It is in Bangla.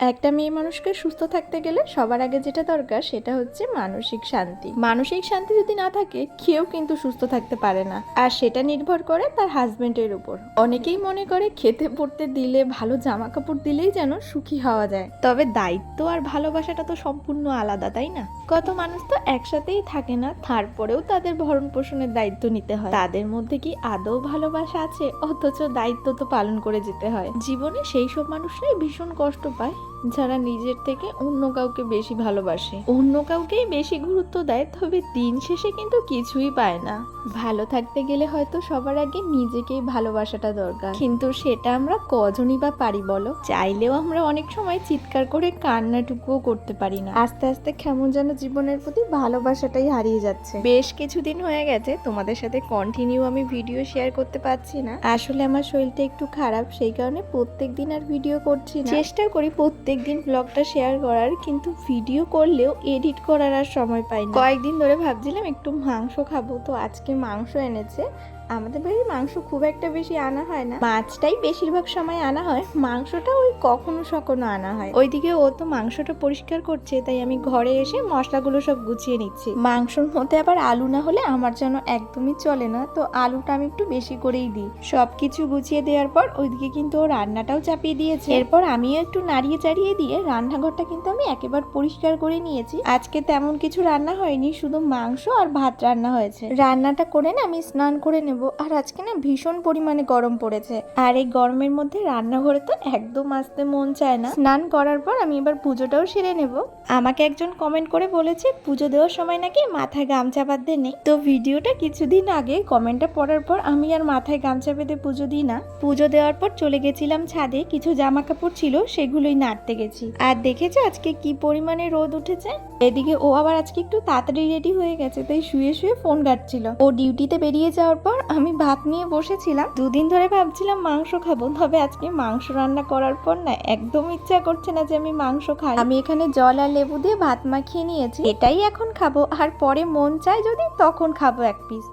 একটা মেয়ে মানুষকে সুস্থ থাকতে গেলে সবার আগে যেটা দরকার সেটা হচ্ছে মানসিক শান্তি। মানসিক শান্তি যদি না থাকে, কেউ কিন্তু সুস্থ থাকতে পারে না। আর সেটা নির্ভর করে তার হাজবেন্ডের উপর। অনেকেই মনে করে খেতে পড়তে দিলে, ভালো জামা কাপড় দিলেই যেন সুখী হওয়া যায়। তবে দায়িত্ব আর ভালোবাসাটা তো সম্পূর্ণ আলাদা, তাই না? কত মানুষ তো একসাথেই থাকে না, তারপরেও তাদের ভরণ পোষণের দায়িত্ব নিতে হয়। তাদের মধ্যে কি আদৌ ভালোবাসা আছে? অথচ দায়িত্ব তো পালন করে যেতে হয়। জীবনে সেই সব মানুষরাই ভীষণ কষ্ট পায়। যারা নিজের থেকে অন্য কাউকে বেশি ভালোবাসে। অন্য কাউকেই বেশি গুরুত্ব দেয়, তবে দিন শেষে কিন্তু কিছুই পায় না। ভালো থাকতে গেলে হয়তো সবার আগে নিজেকেই ভালোবাসাটা দরকার। কিন্তু সেটা আমরা কজনই বা পারি বলো? চাইলেও আমরা অনেক সময় চিৎকার করে কান্নাটুকুও করতে পারি না। আস্তে আস্তে কেমন যেন জীবনের প্রতি ভালোবাসাটাই হারিয়ে যাচ্ছে। বেশ কিছুদিন হয়ে গেছে, তোমাদের সাথে কন্টিনিউ আমি ভিডিও শেয়ার করতে পারছি না। আসলে আমার শরীরটা একটু খারাপ, সেই কারণে প্রত্যেক দিন আর ভিডিও করছি চেষ্টা করি প্রত্যেক দিন ব্লগটা শেয়ার করার, কিন্তু ভিডিও করলেও এডিট করার আর সময় পাই না কয়েকদিন ধরে ভাবছিলাম একটু মাংস খাব, তো আজকে মাংস এনেছে। আমাদের বাড়ির মাংস খুব একটা বেশি আনা হয় না। মাছটাই বেশিরভাগ সময় আনা হয়। মাংসটা ওই কখনো সখনো আনা হয়। ওইদিকে ও তো মাংসটা পরিষ্কার করছে, তাই আমি ঘরে এসে মশলাগুলো সব গুছিয়ে নিচ্ছি। মাংসর মধ্যে আবার আলু না হলে আমার যেন একদমই চলে না। তো আলুটা আমি একটু বেশি করেই দিই। সব কিছু গুছিয়ে দেওয়ার পর ওইদিকে কিন্তু ও রান্নাটাও চাপিয়ে দিয়েছে। এরপর আমিও একটু নাড়িয়ে চাড়িয়ে দিয়ে রান্নাঘরটা কিন্তু আমি একেবারে পরিষ্কার করে নিয়েছি। আজকে তেমন কিছু রান্না হয়নি, শুধু মাংস আর ভাত রান্না হয়েছে। রান্নাটা করে না আমি স্নান করে নেব। আর আজকে না ভীষণ পরিমাণে গরম পড়েছে। আর এই গরমের মধ্যে রান্নাঘরে তো একদম আসতে মন চায় না। স্নান করার পর আমি এবার পুজোটাও সেরে নেব। আমাকে একজন কমেন্ট করে বলেছে, পুজো দেওয়ার সময় নাকি মাথায় গামছা বাঁধতে নেই? তো ভিডিওটা কিছুদিন আগে কমেন্টটা পড়ার পর আমি আর মাথায় গামছা বেঁধে পুজো দিই না। পুজো দেওয়ার পর চলে গেছিলাম ছাদে, কিছু জামা কাপড় ছিল, সেগুলোই নাড়তে গেছি। আর দেখেছ আজকে কি পরিমাণে রোদ উঠেছে? এদিকে ও আবার আজকে একটু তাড়াতাড়ি রেডি হয়ে গেছে, তাই শুয়ে শুয়ে ফোন ঘাটছিল। ও ডিউটিতে বেরিয়ে যাওয়ার পর আমি ভাত নিয়ে বসেছিলাম। দুদিন ধরে ভাবছিলাম মাংস খাব, তবে আজকে মাংস রান্না করার পর না একদম ইচ্ছা করছে না যে আমি মাংস খাই। আমি এখানে জল আর লেবু দিয়ে ভাত মাখিয়ে নিয়েছি, এটাই এখন খাব। আর পরে মন চায় যদি তখন খাব এক পিস